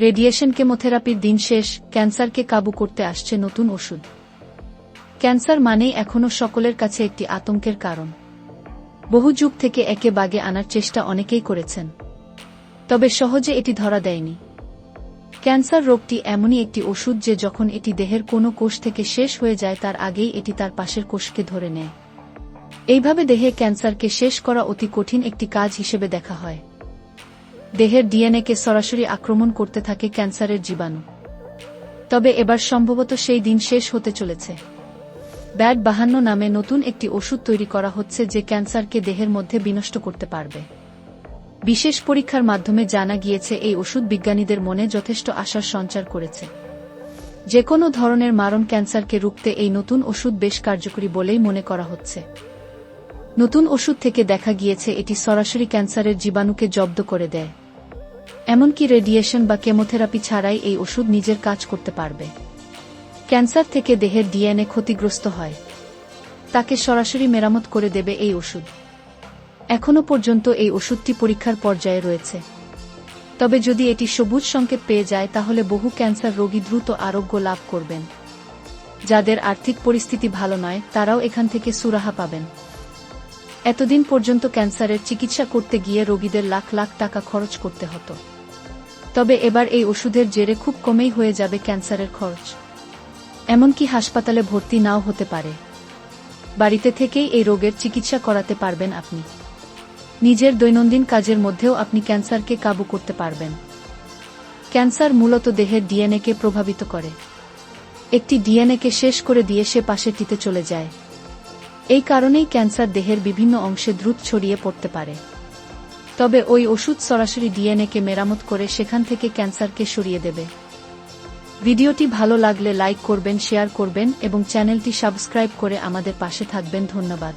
Radiation কেমোথেরাপির দিন শেষ, ক্যান্সারকে কাবু করতে আসছে নতুন ওষুধ। ক্যান্সার মানেই এখনও সকলের কাছে একটি আতঙ্কের কারণ। বহু যুগ থেকে একে বাগে আনার চেষ্টা অনেকেই করেছেন। তবে সহজে এটি ধরা দেয়নি। ক্যান্সার রোগটি এমনই একটি ওষুধ যে যখন এটি দেহের কোনো কোষ থেকে শেষ হয়ে যায়, তার আগেই এটি তার পাশের কোষকে ধরে নেয়। এইভাবে দেহে ক্যান্সারকে শেষ করা অতি কঠিন একটি কাজ হিসেবে দেখা হয়। দেহের ডিএনএকে সরাসরি আক্রমণ করতে থাকে ক্যান্সারের জীবাণু। তবে এবার সম্ভবত সেই দিন শেষ হতে চলেছে। ব্যাট বাহান্ন নামে নতুন একটি ওষুধ তৈরি করা হচ্ছে যে ক্যান্সারকে দেহের মধ্যে বিনষ্ট করতে পারবে। বিশেষ পরীক্ষার মাধ্যমে জানা গিয়েছে, এই ওষুধ বিজ্ঞানীদের মনে যথেষ্ট আশার সঞ্চার করেছে। যে কোনো ধরনের মারণ ক্যান্সারকে রুখতে এই নতুন ওষুধ বেশ কার্যকরী বলেই মনে করা হচ্ছে। নতুন ওষুধ থেকে দেখা গিয়েছে এটি সরাসরি ক্যান্সারের জীবাণুকে জব্দ করে দেয়। এমনকি রেডিয়েশন বা কেমোথেরাপি ছাড়াই এই ওষুধ নিজের কাজ করতে পারবে। ক্যান্সার থেকে দেহের ডিএনএ ক্ষতিগ্রস্ত হয়। তাকে সরাসরি মেরামত করে দেবে এই ওষুধ। এখনও পর্যন্ত এই ওষুধটি পরীক্ষার পর্যায়ে রয়েছে। তবে যদি এটি সবুজ সংকেত পেয়ে যায়, তাহলে বহু ক্যান্সার রোগী দ্রুত আরোগ্য লাভ করবেন। যাদের আর্থিক পরিস্থিতি ভালো নয়, তারাও এখান থেকে সুরাহা পাবেন। এতদিন পর্যন্ত ক্যান্সারের চিকিৎসা করতে গিয়ে রোগীদের লাখ লাখ টাকা খরচ করতে হতো। তবে এবার এই ওষুধের জেরে খুব কমেই হয়ে যাবে ক্যান্সারের খরচ। এমনকি হাসপাতালে ভর্তি নাও হতে পারে। বাড়িতে থেকেই এই রোগের চিকিৎসা করাতে পারবেন আপনি। নিজের দৈনন্দিন কাজের মধ্যেও আপনি ক্যান্সারকে কাবু করতে পারবেন। ক্যান্সার মূলত দেহের ডিএনএকে প্রভাবিত করে। একটি ডিএনএকে শেষ করে দিয়ে সে পাশেরটিতে চলে যায়। এই কারণেই ক্যান্সার দেহের বিভিন্ন অংশে দ্রুত ছড়িয়ে পড়তে পারে। তবে ওই ওষুধ সরাসরি ডিএনএকে মেরামত করে সেখান থেকে ক্যান্সারকে সরিয়ে দেবে। ভিডিওটি ভালো লাগলে লাইক করবেন, শেয়ার করবেন এবং চ্যানেলটি সাবস্ক্রাইব করে আমাদের পাশে থাকবেন। ধন্যবাদ।